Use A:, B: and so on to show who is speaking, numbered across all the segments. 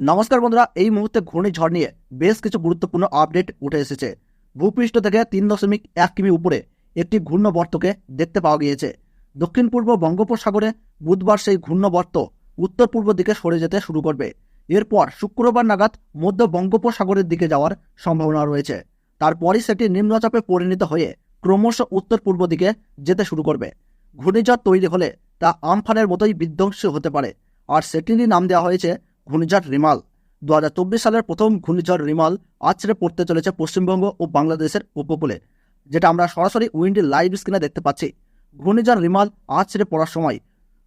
A: নমস্কার বন্ধুরা, এই মুহূর্তে ঘূর্ণিঝড় নিয়ে বেশ কিছু গুরুত্বপূর্ণ আপডেট উঠে এসেছে। ভূপৃষ্ঠ থেকে তিন দশমিক এক কিমি উপরে একটি ঘূর্ণবর্তকে দেখতে পাওয়া গিয়েছে। দক্ষিণ পূর্ব বঙ্গোপসাগরে বুধবার সেই ঘূর্ণবর্ত উত্তর পূর্ব দিকে সরে যেতে শুরু করবে। এরপর শুক্রবার নাগাদ মধ্য বঙ্গোপসাগরের দিকে যাওয়ার সম্ভাবনা রয়েছে। তারপরই সেটি নিম্নচাপে পরিণত হয়ে ক্রমশ উত্তর পূর্ব দিকে যেতে শুরু করবে। ঘূর্ণিঝড় তৈরি হলে তা আমফানের মতোই বিধ্বংসী হতে পারে। আর সেটিরই নাম দেওয়া হয়েছে ঘূর্ণিঝড় রিমাল। দু হাজার চব্বিশ সালের প্রথম ঘূর্ণিঝড় রিমাল আছড়ে পড়তে চলেছে পশ্চিমবঙ্গ ও বাংলাদেশের উপকূলে, যেটা আমরা সরাসরি উইন্ডি লাইভ স্ক্রিনে দেখতে পাচ্ছি। ঘূর্ণিঝড় রিমাল আছড়ে পড়ার সময়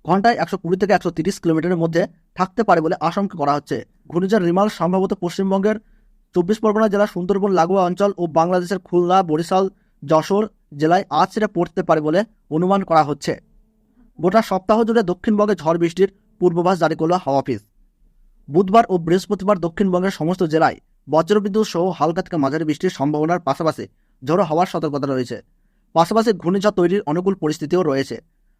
A: ঘন্টায় একশো কুড়ি থেকে একশো তিরিশ কিলোমিটারের মধ্যে থাকতে পারে বলে আশঙ্কা করা হচ্ছে। ঘূর্ণিঝড় রিমাল সম্ভবত পশ্চিমবঙ্গের চব্বিশ পরগনা জেলার সুন্দরবন, লাগোয়া অঞ্চল ও বাংলাদেশের খুলনা, বরিশাল, যশোর জেলায় আছড়ে পড়তে পারে বলে অনুমান করা হচ্ছে। গোটা সপ্তাহ জুড়ে দক্ষিণবঙ্গে ঝড় বৃষ্টির পূর্বাভাস জারি করল হাওয়া অফিস। বুধবার ও বৃহস্পতিবার দক্ষিণবঙ্গের সমস্ত জেলায় বজ্রবিদ্যুৎ সহ হালকা থেকে মাঝারি বৃষ্টির সম্ভাবনার পাশাপাশি ঝড়ো হওয়ার সতর্কতা রয়েছে। পাশাপাশি ঘূর্ণিঝড় তৈরির অনুকূল পরিস্থিতিও রয়েছে।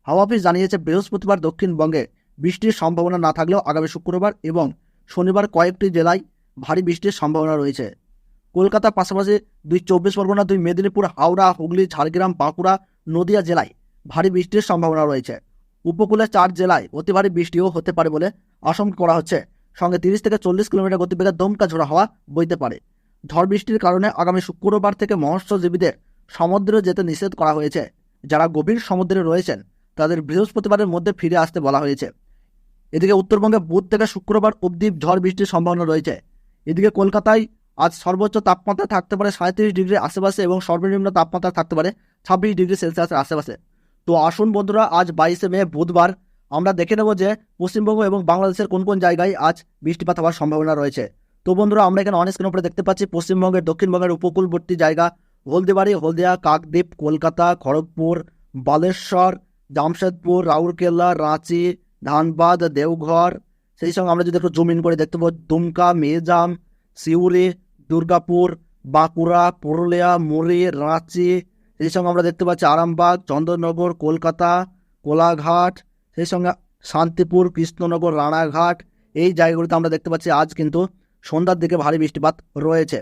A: হাওয়া অফিস জানিয়েছে, বৃহস্পতিবার দক্ষিণবঙ্গে বৃষ্টির সম্ভাবনা না থাকলেও আগামী শুক্রবার এবং শনিবার কয়েকটি জেলায় ভারী বৃষ্টির সম্ভাবনা রয়েছে। কলকাতার পাশাপাশি দুই চব্বিশ পরগনা, দুই মেদিনীপুর, হাওড়া, হুগলি, ঝাড়গ্রাম, বাঁকুড়া, নদিয়া জেলায় ভারী বৃষ্টির সম্ভাবনা রয়েছে। উপকূলে চার জেলায় অতি ভারী বৃষ্টিও হতে পারে বলে আশঙ্কা করা হচ্ছে। সঙ্গে তিরিশ থেকে চল্লিশ কিলোমিটার গতিবেগে দমকা ঝোড়া হওয়া বইতে পারে। ঝড় বৃষ্টির কারণে আগামী শুক্রবার থেকে মৎস্যজীবীদের সমুদ্রে যেতে নিষেধ করা হয়েছে। যারা গভীর সমুদ্রে রয়েছেন, তাদের বৃহস্পতিবারের মধ্যে ফিরে আসতে বলা হয়েছে। এদিকে উত্তরবঙ্গে বুধ থেকে শুক্রবার অবধি ঝড় বৃষ্টির সম্ভাবনা রয়েছে। এদিকে কলকাতায় আজ সর্বোচ্চ তাপমাত্রা থাকতে পারে সাঁত্রিশ ডিগ্রি আশেপাশে এবং সর্বনিম্ন তাপমাত্রা থাকতে পারে ছাব্বিশ ডিগ্রি সেলসিয়াসের আশেপাশে। তো আসুন বন্ধুরা, আজ বাইশে মে, বুধবার আমরা দেখে নেব যে পশ্চিমবঙ্গ এবং বাংলাদেশের কোন কোন জায়গায় আজ বৃষ্টিপাত হওয়ার সম্ভাবনা রয়েছে। তো বন্ধুরা, আমরা এখানে অনেক স্ক্রিন উপরে দেখতে পাচ্ছি পশ্চিমবঙ্গের, দক্ষিণবঙ্গের উপকূলবর্তী জায়গা, হলদিবাড়ি, হলদিয়া, কাকদ্বীপ, কলকাতা, খড়গপুর, বালেশ্বর, জামশেদপুর, রাউরকেল্লা, রাঁচি, ধানবাদ, দেওঘর। সেই সঙ্গে আমরা যদি একটু জমিন করে দেখতে পাবো, দুমকা, মেজাম, সিউড়ি, দুর্গাপুর, বাঁকুড়া, পুরুলিয়া, মুড়ি, রাঁচি। সেই সঙ্গে আমরা দেখতে পাচ্ছি আরামবাগ চন্দননগর কলকাতা, কোলাঘাট সেই সঙ্গে শান্তিপুর, কৃষ্ণনগর, রানাঘাট, এই জায়গাগুলিতে আমরা দেখতে পাচ্ছি আজ কিন্তু সন্ধ্যার দিকে ভারী বৃষ্টিপাত রয়েছে।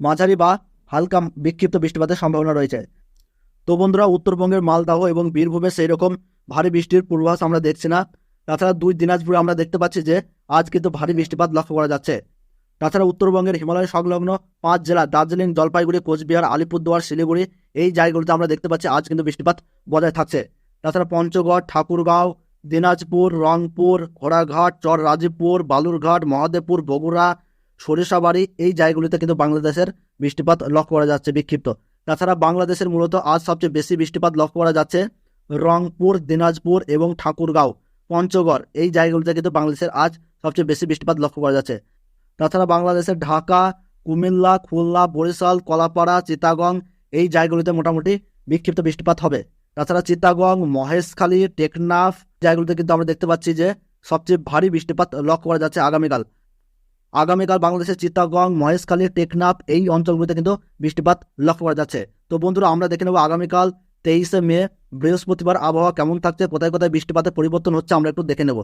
A: মাঝারি বা হালকা বিক্ষিপ্ত বৃষ্টিপাতের সম্ভাবনা রয়েছে। তো বন্ধুরা, উত্তরবঙ্গের মালদাহ এবং বীরভূমে সেই রকম ভারী বৃষ্টির পূর্বাভাস আমরা দেখছি না। তাছাড়া দুই দিনাজপুরে আমরা দেখতে পাচ্ছি যে আজ কিন্তু ভারী বৃষ্টিপাত লক্ষ্য করা যাচ্ছে। তাছাড়া উত্তরবঙ্গের হিমালয় সংলগ্ন পাঁচ জেলা, দার্জিলিং, জলপাইগুড়ি, কোচবিহার, আলিপুরদুয়ার, শিলিগুড়ি, এই জায়গাগুলিতে আমরা দেখতে পাচ্ছি আজ কিন্তু বৃষ্টিপাত বজায় থাকছে। তাছাড়া পঞ্চগড়, ঠাকুরগাঁও দিনাজপুর, রংপুর, ঘোড়াঘাট চর রাজীবপুর বালুরঘাট, মহাদেবপুর, বগুড়া, সরিষাবাড়ি এই জায়গাগুলিতে কিন্তু বাংলাদেশের বৃষ্টিপাত লক্ষ্য করা যাচ্ছে বিক্ষিপ্ত। তাছাড়া বাংলাদেশের মূলত আজ সবচেয়ে বেশি বৃষ্টিপাত লক্ষ্য করা যাচ্ছে রংপুর, দিনাজপুর এবং ঠাকুরগাঁও, পঞ্চগড় এই জায়গাগুলিতে কিন্তু বাংলাদেশের আজ সবচেয়ে বেশি বৃষ্টিপাত লক্ষ্য করা যাচ্ছে। তাছাড়া বাংলাদেশের ঢাকা, কুমিল্লা, খুলনা, বরিশাল, কলাপাড়া, চিতাগং এই জায়গাগুলিতে মোটামুটি বিক্ষিপ্ত বৃষ্টিপাত হবে। তাছাড়া চিতাগং মহেশখালী, টেকনাফ জায়গাগুলিতে কিন্তু আমরা দেখতে পাচ্ছি যে সবচেয়ে ভারী বৃষ্টিপাত লক্ষ্য করা যাচ্ছে আগামীকাল। আগামীকাল বাংলাদেশের চিত্তাগং মহেশখালী, টেকনাফ এই অঞ্চলগুলিতে কিন্তু বৃষ্টিপাত লক্ষ্য করা যাচ্ছে। তো বন্ধুরা, আমরা দেখে নেব আগামীকাল তেইশে মে, বৃহস্পতিবার আবহাওয়া কেমন থাকছে, কোথায় কোথায় বৃষ্টিপাতের পরিবর্তন হচ্ছে আমরা একটু দেখে নেব।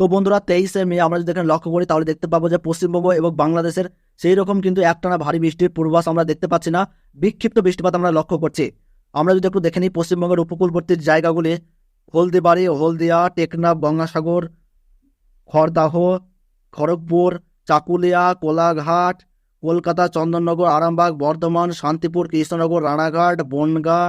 A: তো বন্ধুরা, তেইশে মে আমরা যদি এখানে লক্ষ্য করি, তাহলে দেখতে পাবো যে পশ্চিমবঙ্গ এবং বাংলাদেশের সেই রকম কিন্তু একটানা ভারী বৃষ্টির পূর্বাভাস আমরা দেখতে পাচ্ছি না। বিক্ষিপ্ত বৃষ্টিপাত আমরা লক্ষ্য করছি। আমরা যদি একটু দেখে নিই পশ্চিমবঙ্গের উপকূলবর্তী জায়গাগুলি, হলদিবাড়ি, হলদিয়া, টেকনাফ, গঙ্গাসাগর, খড়দাহ, খড়গপুর, চাকুলিয়া, কোলাঘাট, কলকাতা, চন্দননগর, আরামবাগ, বর্ধমান, শান্তিপুর, কৃষ্ণনগর, রানাঘাট, বনগা,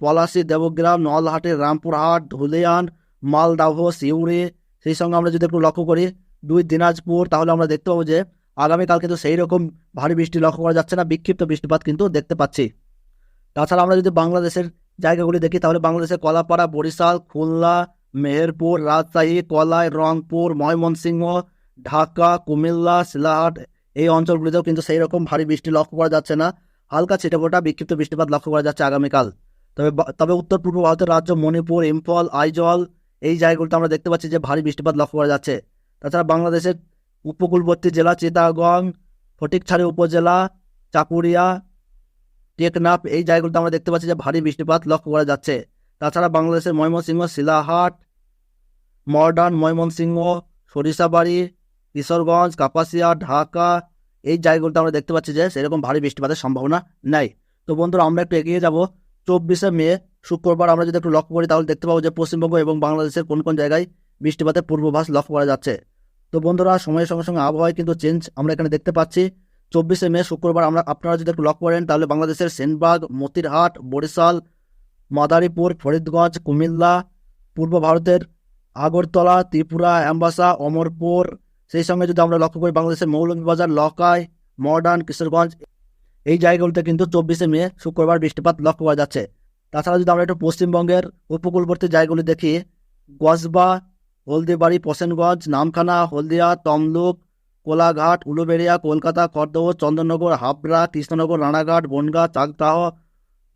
A: পলাশী, দেবগ্রাম নলহাটের রামপুরহাট, ধুলিয়ান, মালদাহ, সিউড়ি। সেই সঙ্গে আমরা যদি একটু লক্ষ্য করি দুই দিনাজপুর, তাহলে আমরা দেখতে পাবো যে আগামীকাল কিন্তু সেই রকম ভারী বৃষ্টি লক্ষ্য করা যাচ্ছে না, বিক্ষিপ্ত বৃষ্টিপাত কিন্তু দেখতে পাচ্ছি। তাছাড়া আমরা যদি বাংলাদেশের জায়গাগুলি দেখি, তাহলে বাংলাদেশের কলাপাড়া, বরিশাল, খুলনা, মেহেরপুর, রাজশাহী, কলাই, রংপুর, ময়মনসিংহ, ঢাকা, কুমিল্লা শিলাহাট এই অঞ্চলগুলিতেও কিন্তু সেই রকম ভারী বৃষ্টি লক্ষ্য করা যাচ্ছে না। হালকা ছিটেফোঁটা, বিক্ষিপ্ত বৃষ্টিপাত লক্ষ্য করা যাচ্ছে আগামীকাল। তবে তবে উত্তর পূর্ব ভারতের রাজ্য মণিপুর, ইম্ফল, আইজল, এই জায়গাগুলিতে আমরা দেখতে পাচ্ছি যে ভারী বৃষ্টিপাত লক্ষ্য করা যাচ্ছে। তাছাড়া বাংলাদেশের উপকূলবর্তী জেলা চিতাগং ফটিকছড়ি উপজেলা, চাকুরিয়া টেকনাফ এই জায়গাগুলোতে আমরা দেখতে পাচ্ছি যে ভারী বৃষ্টিপাত লক্ষ্য করা যাচ্ছে। তাছাড়া বাংলাদেশের ময়মনসিংহ, শিলাহাট মডার্ন ময়মনসিংহ, সরিষাবাড়ি, কিশোরগঞ্জ, কাপাসিয়া, ঢাকা, এই জায়গাগুলোতে আমরা দেখতে পাচ্ছি যে সেরকম ভারী বৃষ্টিপাতের সম্ভাবনা নাই। তো বন্ধুরা, আমরা একটু এগিয়ে যাব। চব্বিশে মে, শুক্রবার আমরা যদি একটু লক্ষ্য করি, তাহলে দেখতে পাবো যে পশ্চিমবঙ্গ এবং বাংলাদেশের কোন কোন জায়গায় বৃষ্টিপাতের পূর্বাভাস লক্ষ্য করা যাচ্ছে। তো বন্ধুরা, সময়ের সঙ্গে সঙ্গে আবহাওয়ায় কিন্তু চেঞ্জ আমরা এখানে দেখতে পাচ্ছি। চব্বিশে মে, শুক্রবার আমরা আপনারা যদি একটু লক্ষ্য করেন, তাহলে বাংলাদেশের সেনবাগ, মতিরহাট, বরিশাল, মাদারীপুর, ফরিদগঞ্জ, কুমিল্লা, পূর্ব ভারতের আগরতলা, ত্রিপুরা, অ্যাম্বাসা, অমরপুর, সেই সঙ্গে যদি আমরা লক্ষ্য করি বাংলাদেশের মৌলভীবাজার, লকাই, মডার্ন, কিশোরগঞ্জ, এই জায়গাগুলোতে কিন্তু চব্বিশে মে, শুক্রবার বৃষ্টিপাত লক্ষ্য করা যাচ্ছে। তাছাড়া যদি আমরা একটু পশ্চিমবঙ্গের উপকূলবর্তী জায়গাগুলি দেখি গসবা হলদিবাড়ি প্রসেনগঞ্জ নামখানা, হলদিয়া, তমলুক কোলাঘাট, উলুবেড়িয়া, কলকাতা, খড়দহ চন্দননগর হাবড়া, কৃষ্ণনগর, রানাঘাট, বনগাঁ, চাকদাহ,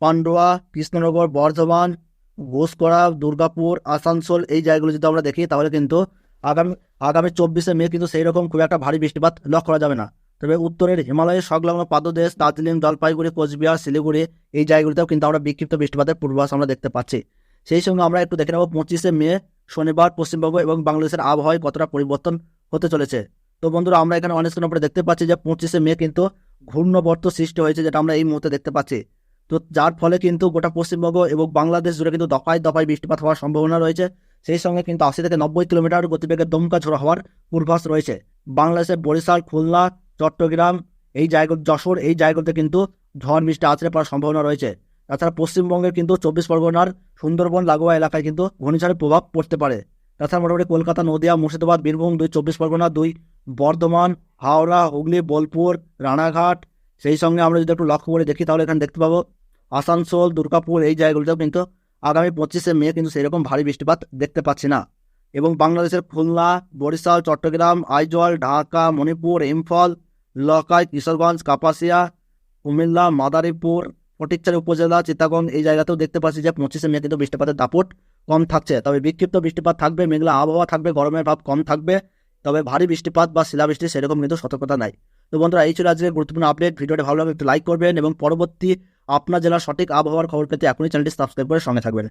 A: পান্ডুয়া, কৃষ্ণনগর, বর্ধমান ঘোষকরা দুর্গাপুর, আসানসোল এই জায়গাগুলো যদি আমরা দেখি তাহলে কিন্তু আগামী আগামী চব্বিশে মে কিন্তু সেই রকম খুব একটা ভারী বৃষ্টিপাত লক্ষ্য করা যাবে না। তবে উত্তরের হিমালয়ের সংলগ্ন পাদদেশ, দার্জিলিং, জলপাইগুড়ি, কোচবিহার, শিলিগুড়ি এই জায়গাগুলিতেও কিন্তু আমরা বিক্ষিপ্ত বৃষ্টিপাতের পূর্বাভাস আমরা দেখতে পাচ্ছি। সেই সঙ্গে আমরা একটু দেখে নেব পঁচিশে মে, শনিবার, পশ্চিমবঙ্গ এবং বাংলাদেশের আবহাওয়ায় কতটা পরিবর্তন হতে চলেছে। তো বন্ধুরা, আমরা এখানে অনেক উপরে দেখতে পাচ্ছি যে পঁচিশে মে কিন্তু ঘূর্ণবর্ত সৃষ্টি হয়েছে, যেটা আমরা এই মুহূর্তে দেখতে পাচ্ছি। তো যার ফলে কিন্তু গোটা পশ্চিমবঙ্গ এবং বাংলাদেশ জুড়ে কিন্তু দফায় দফায় বৃষ্টিপাত হওয়ার সম্ভাবনা রয়েছে। সেই সঙ্গে কিন্তু আশি থেকে নব্বই কিলোমিটার গতিবেগের দমকা ঝোড়ো হওয়ার পূর্বাভাস রয়েছে। বাংলাদেশের বরিশাল, খুলনা, চট্টগ্রাম, এই জায়গা, যশোর, এই জায়গাতে কিন্তু ঝড় বৃষ্টি আছড়ে পড়ার সম্ভাবনা রয়েছে। তাছাড়া পশ্চিমবঙ্গের কিন্তু চব্বিশ পরগনার সুন্দরবন, লাগোয়া এলাকায় কিন্তু ঘূর্ণিঝড়ের প্রভাব পড়তে পারে। তাছাড়া মোটামুটি কলকাতা, নদিয়া, মুর্শিদাবাদ, বীরভূম দুই, চব্বিশ পরগনা, দুই বর্ধমান, হাওড়া, হুগলি, বোলপুর, রানাঘাট, সেই সঙ্গে আমরা যদি একটু লক্ষ্য করে দেখি তাহলে এখানে দেখতে পাবো আসানসোল, দুর্গাপুর, এই জায়গাগুলোতেও কিন্তু আগামী পঁচিশে মে কিন্তু সেরকম ভারী বৃষ্টিপাত দেখতে পাচ্ছি না। এবং বাংলাদেশের খুলনা, বরিশাল, চট্টগ্রাম, আইজল, ঢাকা, মণিপুর, ইম্ফল, লকাই, কিশোরগঞ্জ, কাপাসিয়া, কুমিল্লা, মাদারীপুর ফটিকচারি উপজেলা চিত্তাগঞ্জ এই জায়গাতেও দেখতে পাচ্ছি যে পঁচিশে মে কিন্তু বৃষ্টিপাতের দাপট কম থাকছে। তবে বিক্ষিপ্ত বৃষ্টিপাত থাকবে, মেঘলা আবহাওয়া থাকবে, গরমের ভাব কম থাকবে। তবে ভারী বৃষ্টিপাত বা শিলাবৃষ্টি সেরকম কিন্তু সতর্কতা নাই। তো বন্ধুরা, এই ছিল আজকে গুরুত্বপূর্ণ আপডেট ভিডিওটি ভালো লাগলে একটু লাইক করবেন এবং পরবর্তী আপনার জেলার সঠিক আবহাওয়ার খবর পেতে এখনই চ্যানেলটি সাবস্ক্রাইব করে সঙ্গে থাকবেন।